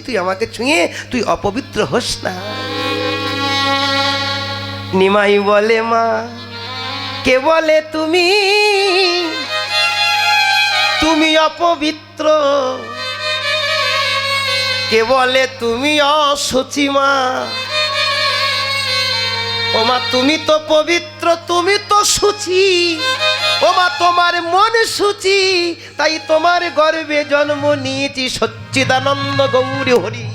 তুই আমাকে ছুঁয়ে, তুই অপবিত্র হোস না। নিমাই বলে, মা, কে বলে তুমি? তুমি অপবিত্র। কে বলে তুমি অসুচি মা? ও মা, তুমি তো পবিত্র, তুমি তো সুচি ও মা তোমার মন সুচি, তাই তোমার গর্বে জন্ম নিয়েছি সচ্চিদানন্দ গৌরী হরি।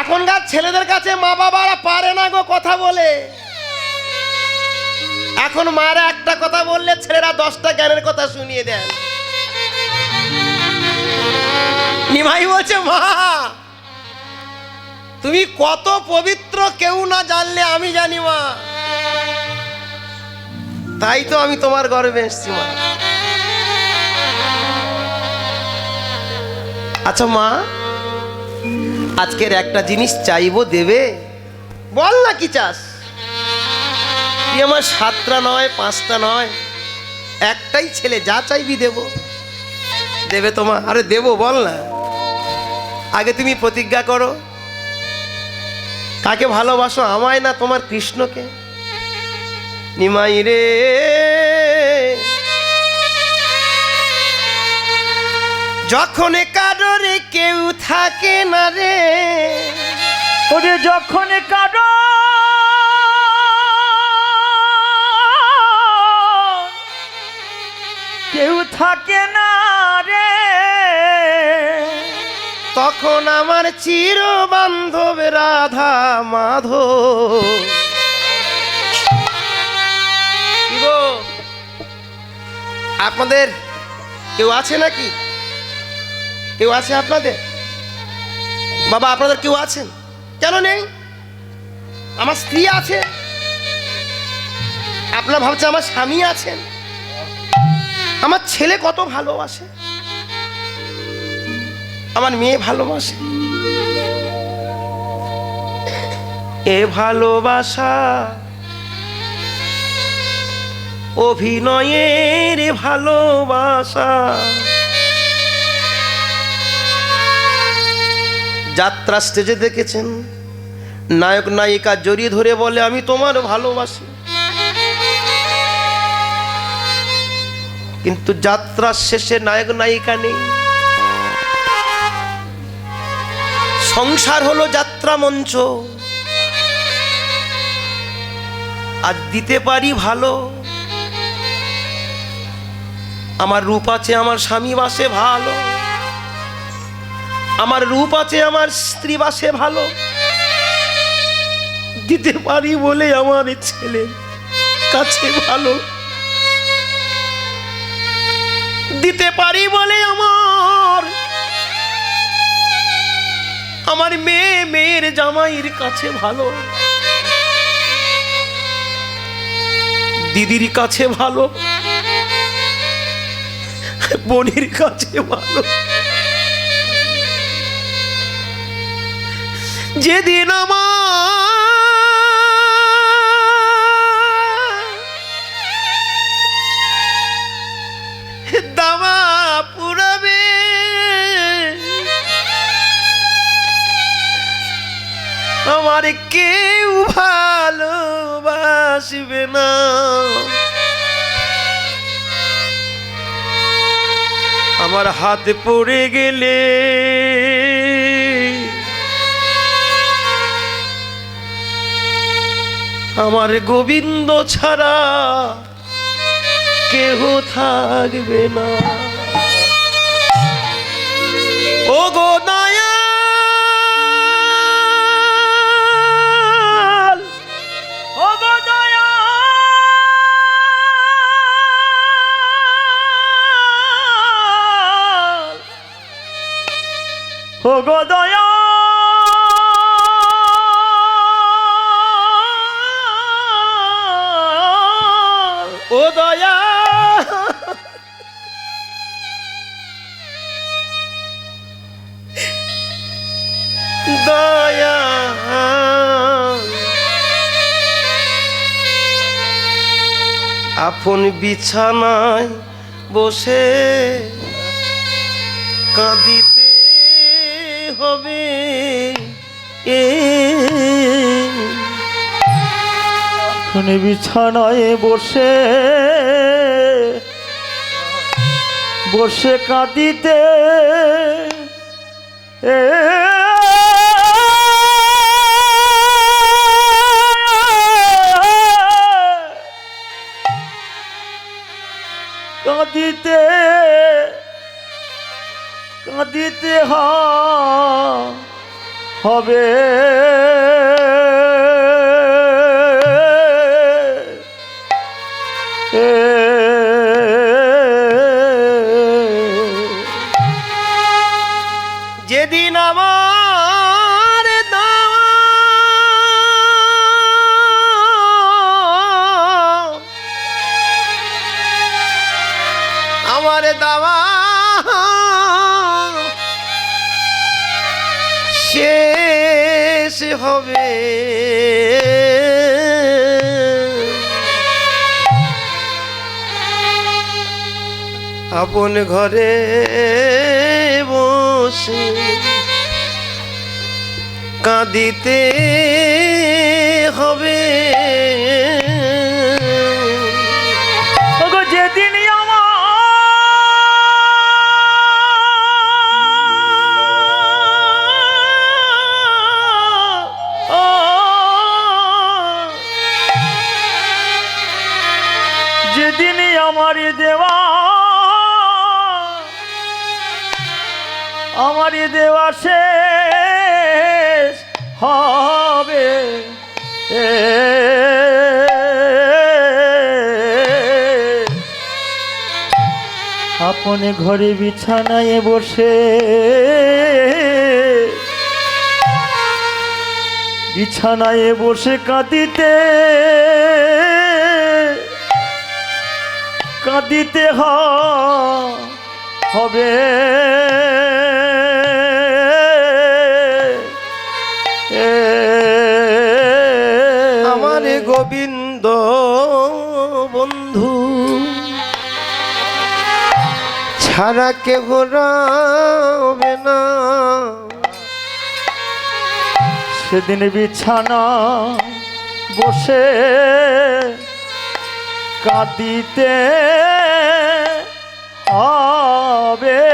এখনকার ছেলেদের কাছে মা বাবারা পারে না গো কথা বলে। এখন মারা একটা কথা বললে ছেলেরা দশটা জ্ঞানের কথা শুনিয়ে দেন নিমাই বলছে, মা, তুমি কত পবিত্র কেউ না জানলে আমি জানি, মা। তাই তো আমি তোমার গর্বে এসছি, মা। আচ্ছা মা, আজকের একটা জিনিস চাইব দেবে? বল না কি চাস। তুই আমার সাতটা নয়, পাঁচটা নয়। একটাই ছেলে, যা চাইবি দেব। দেবে তোমা আরে দেবো, বল না। আগে তুমি প্রতিজ্ঞা করো। কাকে ভালোবাসো? আমায় না তোমার কৃষ্ণকে? নিমাই রে। যখন কারোরে কেউ থাকে না রে, ওরে যখন কারও কেউ থাকে না রে। তখন আমার চির বান্ধব রাধা মাধব। আপনাদের কেউ আছে নাকি? কেউ আছে আপনাদের? বাবা, আপনাদের কেউ আছেন? কেন নেই? আমার স্ত্রী আছে। আপনারা ভাবছে আমার স্বামী আছেন? আমার ছেলে কত ভালোবাসে, আমার মেয়ে ভালোবাসে। এ ভালোবাসা অভিনয়ের ভালোবাসা। যাত্রা স্টেজে দেখেছেন, নায়ক নায়িকা জড়িয়ে ধরে বলে, আমি তোমার ভালোবাসি। কিন্তু যাত্রার শেষে নায়ক নায়িকা নেই। সংসার হলো যাত্রা মঞ্চ। আর দিতে পারি ভালো। আমার রূপ আছে আমার স্বামী বাসে ভালো। আমার রূপ আছে আমার স্ত্রী বাসে ভালো। দিতে পারি বলে আমার ছেলে কাছে ভালো। দিতে পারি বলে আমার। আমার মেয়ে মেয়ের জামাইয়ের কাছে ভালো। দিদির কাছে ভালো। বোনের কাছে ভালো। যেদিন আমার আমার কেউ ভালোবাসবে না। আমার হাত পড়ে গেলে আমার গোবিন্দ ছাড়া কেহ থাকবে না। ও গো দয়াল ও দয়া আপন বিছানায় বসে কাঁদিতে হবে এ। বিছানায় বসে বসে কাঁদিতে এ। কাঁদিতে কাঁদিতে হ- হবে। হবে। আপন ঘরে বসে কাঁদিতে হবে। আমার দেওয়া শেষ হবে। আপন ঘরে বিছানায় বসে বিছানায় বসে কাঁদিতে কাঁদিতে হবে। ছাড়া কে ঘোরাবে না। সেদিন বিছানা বসে কাঁদিতে হবে।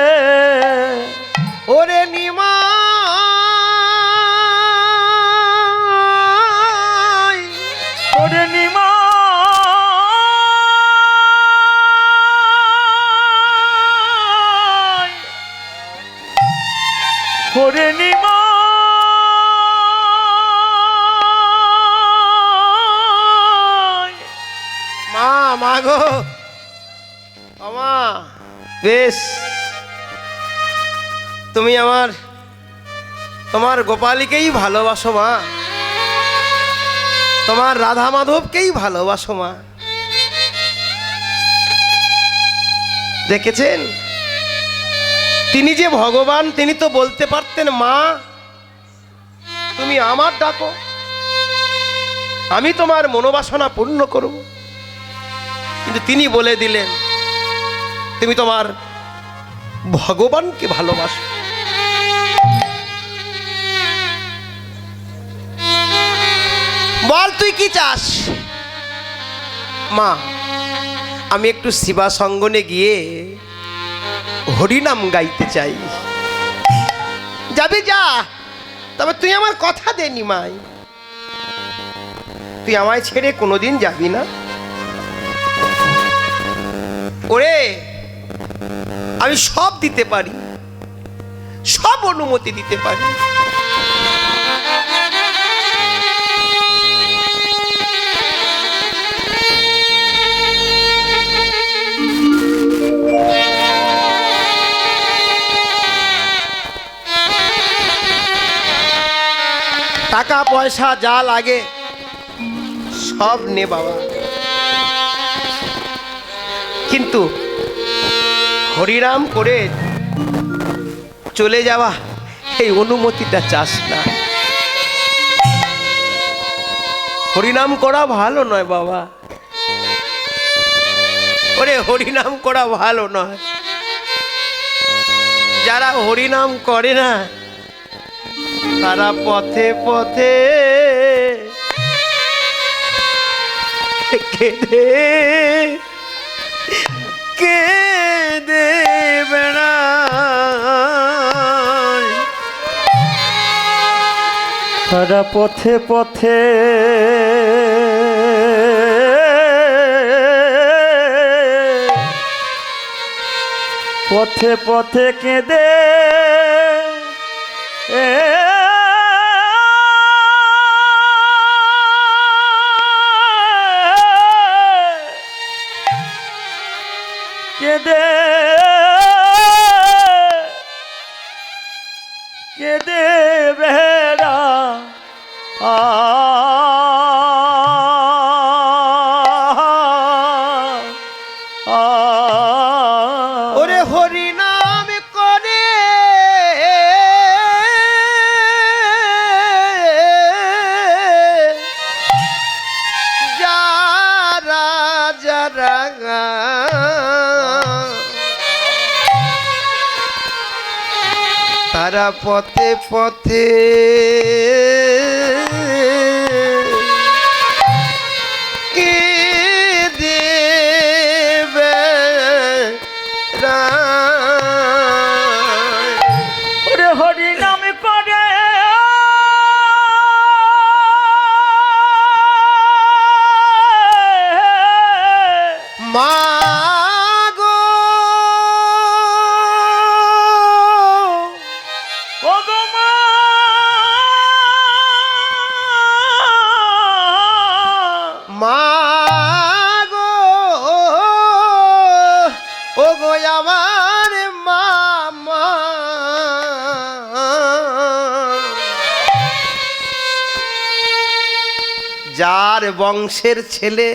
বেশ। তুমি আমার, তোমার গোপালীকেই ভালোবাসো মা। তোমার রাধা মাধবকেই ভালোবাসো মা। দেখেছেন? তিনি যে ভগবান, তিনি তো বলতে পারতেন, মা, তুমি আমার ডাকো। আমি তোমার মনোবাসনা পূর্ণ করব। কিন্তু তিনি বলে দিলেন তুমি তোমার ভগবানকে ভালোবাসো। বল, তুই কি চাস? মা, আমি একটু শিবা সঙ্গনে গিয়ে হরিনাম গাইতে চাই। যাবি যা, তবে তুই আমার কথা দেনি মাই তুই আমায় ছেড়ে কোনোদিন যাবি না। ওরে আমি সব দিতে পারি। সব অনুমতি দিতে পারি। টাকা, পয়সা, যা লাগে, সব নে বাবা। কিন্তু হরিরাম করে চলে যাওয়া এই অনুমতিটা চাস না। হরিনাম করা ভালো নয় বাবা। ওরে, হরিনাম করা ভালো নয়। যারা হরিনাম করে না, তারা পথে পথে কেঁদে তারা পথে পথে পথে পথে কেঁদে এ কেঁদে পথে পথে মাগো ও গো আমার মামা। যার বংশের ছেলে